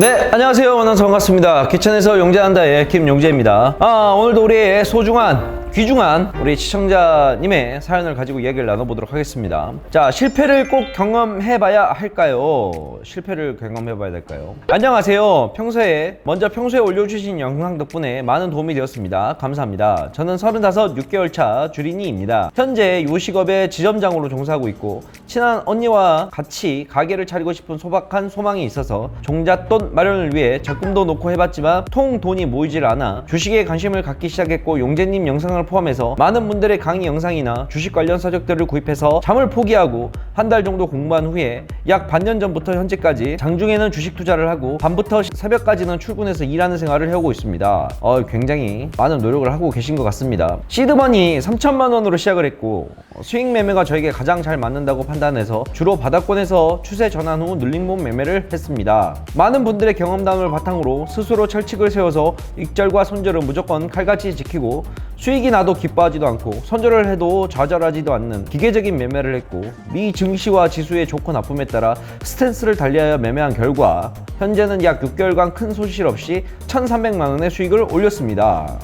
네, 안녕하세요. 원원서 반갑습니다. 귀천에서 용재한다의 김용재입니다. 아, 오늘도 우리의 소중한 귀중한 우리 시청자님의 사연을 가지고 이야기를 나눠보도록 하겠습니다. 자, 실패를 꼭 경험해봐야 할까요? 실패를 경험해봐야 될까요? 안녕하세요. 평소에, 먼저 평소에 올려주신 영상 덕분에 많은 도움이 되었습니다. 감사합니다. 저는 35 6개월 차 주린이입니다. 현재 요식업의 지점장으로 종사하고 있고, 친한 언니와 같이 가게를 차리고 싶은 소박한 소망이 있어서 종잣돈 마련을 위해 적금도 놓고 해봤지만 통 돈이 모이질 않아 주식에 관심을 갖기 시작했고 용재님 영상을 포함해서 많은 분들의 강의 영상이나 주식 관련 서적들을 구입해서 잠을 포기하고 한 달 정도 공부한 후에 약 반년 전부터 현재까지 장중에는 주식 투자를 하고 밤부터 새벽까지는 출근해서 일하는 생활을 해오고 있습니다. 어, 굉장히 많은 노력을 하고 계신 것 같습니다. 시드머니 3천만 원으로 시작을 했고 수익 매매가 저에게 가장 잘 맞는다고 판단해서 주로 바닥권에서 추세 전환 후 늘림목 매매를 했습니다. 많은 분들의 경험담을 바탕으로 스스로 철칙을 세워서 익절과 손절은 무조건 칼같이 지키고 수익이 나도 기뻐하지도 않고 손절을 해도 좌절하지도 않는 기계적인 매매를 했고 미 증 시와 지수의 좋고 나쁨에 따라 스탠스를 달리하여 매매한 결과 현재는 약 6개월간 큰 손실 없이 1,300만 원의 수익을 올렸습니다.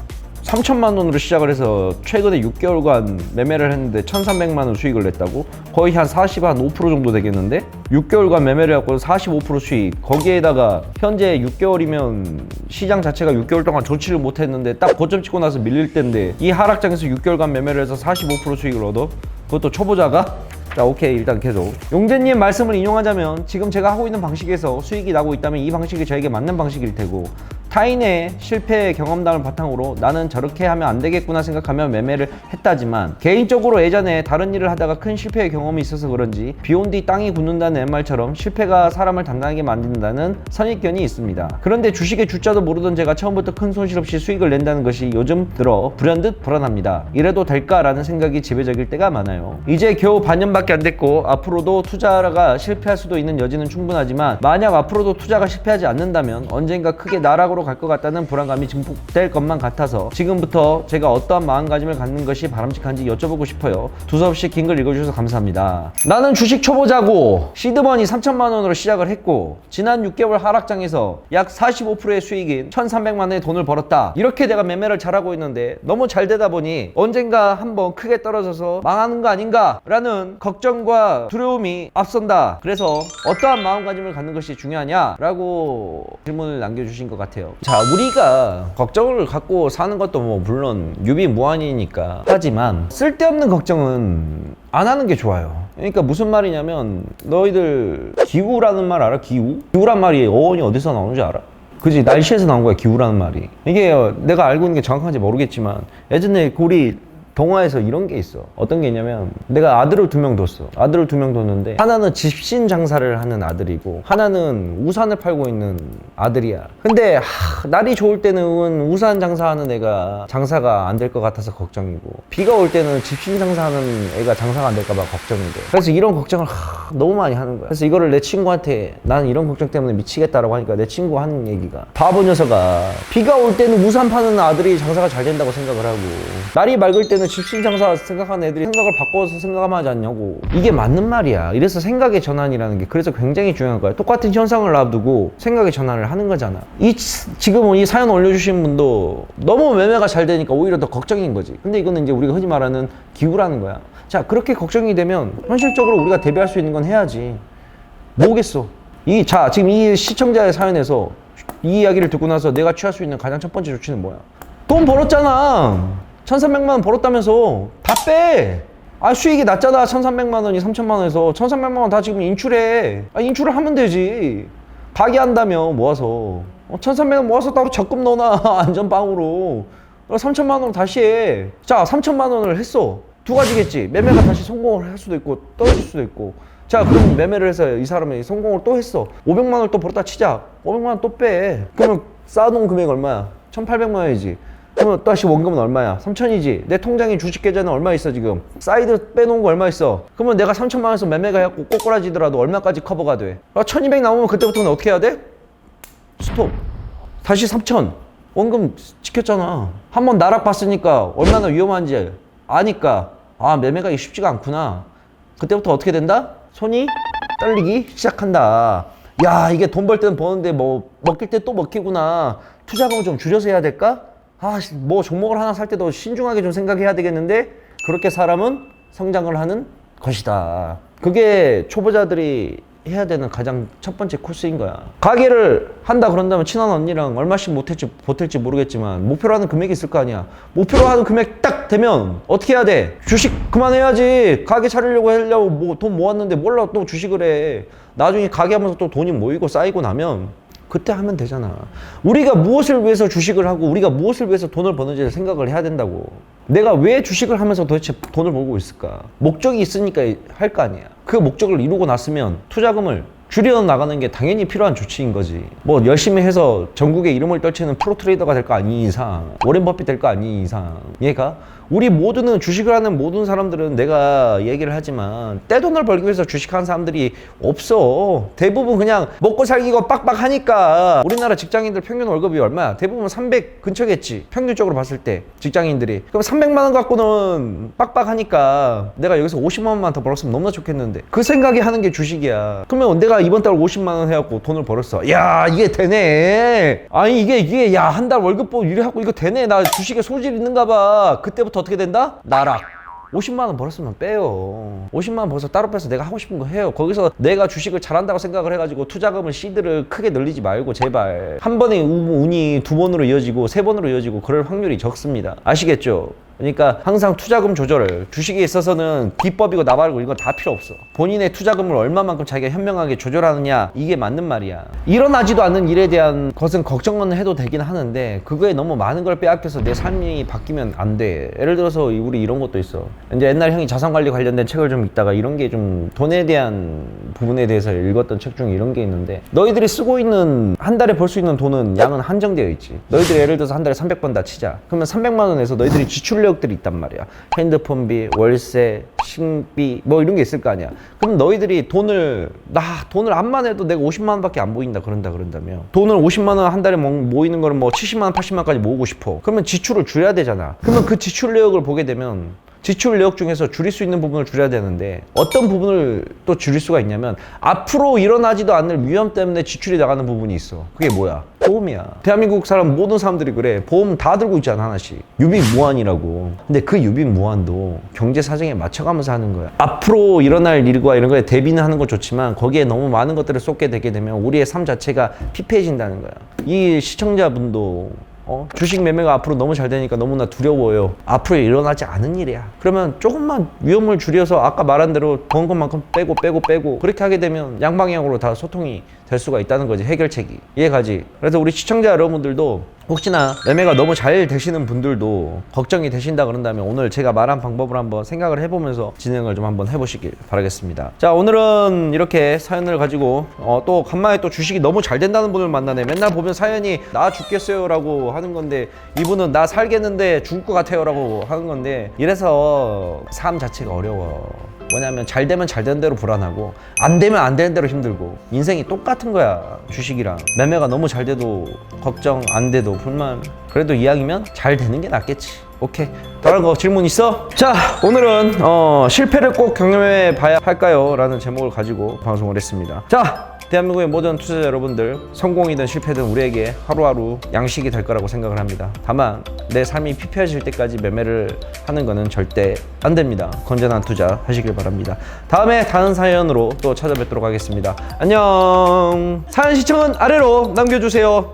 3천만 원으로 시작을 해서 최근에 6개월간 매매를 했는데 1,300만 원 수익을 냈다고? 거의 한 40, 한 5% 정도 되겠는데? 6개월간 매매를 해갖고 45% 수익. 거기에다가 현재 6개월이면 시장 자체가 6개월 동안 좋지를 못했는데 딱 고점 치고 나서 밀릴 때인데 이 하락장에서 6개월간 매매를 해서 45% 수익을 얻어? 그것도 초보자가? 자 오케이. 일단 계속. 용재님 말씀을 인용하자면 지금 제가 하고 있는 방식에서 수익이 나고 있다면 이 방식이 저에게 맞는 방식일 테고 타인의 실패 경험담을 바탕으로 나는 저렇게 하면 안 되겠구나 생각하며 매매를 했다지만 개인적으로 예전에 다른 일을 하다가 큰 실패의 경험이 있어서 그런지 비온 뒤 땅이 굳는다는 옛말처럼 실패가 사람을 단단하게 만든다는 선입견이 있습니다. 그런데 주식의 주자도 모르던 제가 처음부터 큰 손실 없이 수익을 낸다는 것이 요즘 들어 불현듯 불안합니다. 이래도 될까라는 생각이 지배적일 때가 많아요. 이제 겨우 반년밖에 안 됐고 앞으로도 투자가 실패할 수도 있는 여지는 충분하지만 만약 앞으로도 투자가 실패하지 않는다면 언젠가 크게 나락으로 갈 것 같다는 불안감이 증폭될 것만 같아서 지금부터 제가 어떠한 마음가짐을 갖는 것이 바람직한지 여쭤보고 싶어요. 두서없이 긴 글 읽어주셔서 감사합니다. 나는 주식 초보자고 시드머니 3천만 원으로 시작을 했고 지난 6개월 하락장에서 약 45%의 수익인 1,300만 원의 돈을 벌었다. 이렇게 내가 매매를 잘하고 있는데 너무 잘 되다 보니 언젠가 한번 크게 떨어져서 망하는 거 아닌가 라는 걱정과 두려움이 앞선다. 그래서 어떠한 마음가짐을 갖는 것이 중요하냐라고 질문을 남겨주신 것 같아요. 자, 우리가 걱정을 갖고 사는 것도 뭐 물론 유비무환이니까 하지만 쓸데없는 걱정은 안 하는 게 좋아요. 그러니까 무슨 말이냐면 너희들 기후라는 말 알아? 기후? 기후란 말이 어원이 어디서 나오는지 알아? 그지 날씨에서 나온 거야 기후라는 말이 이게 내가 알고 있는 게 정확한지 모르겠지만 예전에 우리 동화에서 이런 게 있어. 어떤 게 있냐면 내가 아들을 두 명 뒀어. 아들을 두 명 뒀는데 하나는 집신 장사를 하는 아들이고 하나는 우산을 팔고 있는 아들이야. 근데 하, 날이 좋을 때는 우산 장사하는 애가 장사가 안 될 것 같아서 걱정이고 비가 올 때는 집신 장사하는 애가 장사가 안 될까 봐 걱정이 돼. 그래서 이런 걱정을 하, 너무 많이 하는 거야. 그래서 이거를 내 친구한테 나는 이런 걱정 때문에 미치겠다라고 하니까 내 친구가 하는 얘기가 바보 녀석아 비가 올 때는 우산 파는 아들이 장사가 잘 된다고 생각을 하고 날이 맑을 때는 집신 장사 생각하는 애들이 생각을 바꿔서 생각하면 하지 않냐고. 이게 맞는 말이야. 이래서 생각의 전환이라는 게 그래서 굉장히 중요한 거야. 똑같은 현상을 놔두고 생각의 전환을 하는 거잖아. 이 치- 지금 이 사연 올려주신 분도 너무 매매가 잘 되니까 오히려 더 걱정인 거지. 근데 이거는 이제 우리가 흔히 말하는 기후라는 거야. 자 그렇게 걱정이 되면 현실적으로 우리가 대비할 수 있는 건 해야지. 뭐겠어? 이 자 지금 이 시청자의 사연에서 이 이야기를 듣고 나서 내가 취할 수 있는 가장 첫 번째 조치는 뭐야? 돈 벌었잖아 1300만 원 벌었다면서. 다 빼! 아 수익이 낮잖아. 1300만 원이 3000만 원에서. 1300만 원 다 지금 인출해. 아 인출을 하면 되지. 파기한다며 모아서. 어, 1300만 모아서 따로 적금 넣어놔. 안전빵으로. 3000만 원 다시 해자 3000만 원을 했어. 두 가지겠지. 매매가 다시 성공을 할 수도 있고 떨어질 수도 있고. 자 그럼 매매를 해서 이 사람이 성공을 또 했어. 500만 원을 또 벌었다 치자. 500만 원 또 빼. 그러면 쌓아놓은 금액 얼마야? 1800만 원이지 또 다시 원금은 얼마야? 3000이지. 내 통장에 주식 계좌는 얼마 있어 지금? 사이드 빼놓은 거 얼마 있어? 그러면 내가 3000만 원에서 매매가 해갖고 꼬꾸라지더라도 얼마까지 커버가 돼? 아, 1200 나오면 그때부터는 어떻게 해야 돼? 스톱. 다시 3천. 원금 지켰잖아. 한 번 나락 봤으니까 얼마나 위험한지 아니까. 아 매매가 쉽지가 않구나. 그때부터 어떻게 된다? 손이 떨리기 시작한다. 야 이게 돈 벌 때는 버는데 뭐 먹힐 때 또 먹히구나. 투자금을 좀 줄여서 해야 될까? 아 뭐 종목을 하나 살 때도 신중하게 좀 생각해야 되겠는데 그렇게 사람은 성장을 하는 것이다. 그게 초보자들이 해야 되는 가장 첫 번째 코스인 거야. 가게를 한다 그런다면 친한 언니랑 얼마씩 못할지 보탤지 모르겠지만 목표로 하는 금액이 있을 거 아니야. 목표로 하는 금액 딱 되면 어떻게 해야 돼? 주식 그만해야지. 가게 차리려고 하려고 뭐 돈 모았는데 몰라 또 주식을 해. 나중에 가게 하면서 또 돈이 모이고 쌓이고 나면 그때 하면 되잖아. 우리가 무엇을 위해서 주식을 하고 우리가 무엇을 위해서 돈을 버는지를 생각을 해야 된다고. 내가 왜 주식을 하면서 도대체 돈을 벌고 있을까? 목적이 있으니까 할 거 아니야. 그 목적을 이루고 났으면 투자금을 줄여 나가는 게 당연히 필요한 조치인 거지. 뭐 열심히 해서 전국에 이름을 떨치는 프로 트레이더가 될 거 아닌 이상, 워렌 버핏 될 거 아닌 이상, 얘가 우리 모두는 주식을 하는 모든 사람들은 내가 얘기를 하지만 떼돈을 벌기 위해서 주식하는 사람들이 없어. 대부분 그냥 먹고 살기가 빡빡 하니까 우리나라 직장인들 평균 월급이 얼마야? 대부분 300 근처겠지. 평균적으로 봤을 때 직장인들이. 그럼 300만 원 갖고는 빡빡 하니까 내가 여기서 50만 원만 더 벌었으면 너무나 좋겠는데 그 생각이 하는 게 주식이야. 그러면 내가 이번 달 50만 원 해갖고 돈을 벌었어. 야 이게 되네. 아니 이게 이게 야 한 달 월급 보 이래갖고 이거 되네. 나 주식에 소질 있는가 봐. 그때부터 어떻게 된다? 나락. 50만 원 벌었으면 빼요. 50만 원 벌어서 따로 빼서 내가 하고 싶은 거 해요. 거기서 내가 주식을 잘한다고 생각을 해가지고 투자금을 시드를 크게 늘리지 말고 제발 한 우- 운이 두 번으로 이어지고 세 번으로 이어지고 그럴 확률이 적습니다. 아시겠죠? 그러니까 항상 투자금 조절을 주식에 있어서는 기법이고 나발이고 이건 다 필요 없어. 본인의 투자금을 얼마만큼 자기가 현명하게 조절하느냐 이게 맞는 말이야. 일어나지도 않는 일에 대한 것은 걱정은 해도 되긴 하는데 그거에 너무 많은 걸 빼앗겨서 내 삶이 바뀌면 안 돼. 예를 들어서 우리 이런 것도 있어. 이제 옛날 형이 자산 관리 관련된 책을 좀 읽다가 이런 게 좀 돈에 대한 부분에 대해서 읽었던 책 중에 이런 게 있는데 너희들이 쓰고 있는 한 달에 벌 수 있는 돈은 양은 한정되어 있지. 너희들이 예를 들어서 한 달에 300번 다 치자. 그러면 300만 원에서 너희들이 지출 력들이 있단 말이야. 핸드폰비, 월세, 식비 뭐 이런 게 있을 거 아니야. 그럼 너희들이 돈을 나 돈을 암만 해도 내가 50만 원밖에 안 보인다 그런다 그런다며. 돈을 50만 원 한 달에 모- 모이는 거는 뭐 70만 원, 80만 원까지 모으고 싶어. 그러면 지출을 줄여야 되잖아. 그러면 그 지출 내역을 보게 되면 지출 내역 중에서 줄일 수 있는 부분을 줄여야 되는데 어떤 부분을 또 줄일 수가 있냐면 앞으로 일어나지도 않을 위험 때문에 지출이 나가는 부분이 있어. 그게 뭐야? 보험이야. 대한민국 사람 모든 사람들이 그래. 보험 다 들고 있잖아 하나씩. 유비무환이라고. 근데 그 유비무환도 경제 사정에 맞춰가면서 하는 거야. 앞으로 일어날 일과 이런 거에 대비는 하는 건 좋지만 거기에 너무 많은 것들을 쏟게 되게 되면 우리의 삶 자체가 피폐해진다는 거야. 이 시청자분도 어? 주식 매매가 앞으로 너무 잘 되니까 너무나 두려워요. 앞으로 일어나지 않은 일이야. 그러면 조금만 위험을 줄여서 아까 말한 대로 번 것만큼 빼고 빼고 빼고 그렇게 하게 되면 양방향으로 다 소통이 될 수가 있다는 거지 해결책이 이해가지. 그래서 우리 시청자 여러분들도 혹시나 매매가 너무 잘 되시는 분들도 걱정이 되신다 그런다면 오늘 제가 말한 방법을 한번 생각을 해보면서 진행을 좀 한번 해보시길 바라겠습니다. 자 오늘은 이렇게 사연을 가지고 어, 또 간만에 또 주식이 너무 잘 된다는 분을 만나네. 맨날 보면 사연이 나 죽겠어요라고 하는 건데 이분은 나 살겠는데 죽을 것 같아요라고 하는 건데 이래서 삶 자체가 어려워. 뭐냐면 잘 되면 잘 되는 대로 불안하고 안 되면 안 되는 대로 힘들고 인생이 똑같은 거야 주식이랑. 매매가 너무 잘 돼도 걱정 안 돼도 불만. 그래도 이왕이면 잘 되는 게 낫겠지. 오케이. 다른 거 질문 있어? 자 오늘은 어, 실패를 꼭 경험해 봐야 할까요? 라는 제목을 가지고 방송을 했습니다. 자 대한민국의 모든 투자자 여러분들 성공이든 실패든 우리에게 하루하루 양식이 될 거라고 생각을 합니다. 다만 내 삶이 피폐해질 때까지 매매를 하는 것은 절대 안 됩니다. 건전한 투자 하시길 바랍니다. 다음에 다른 사연으로 또 찾아뵙도록 하겠습니다. 안녕. 사연 시청은 아래로 남겨주세요.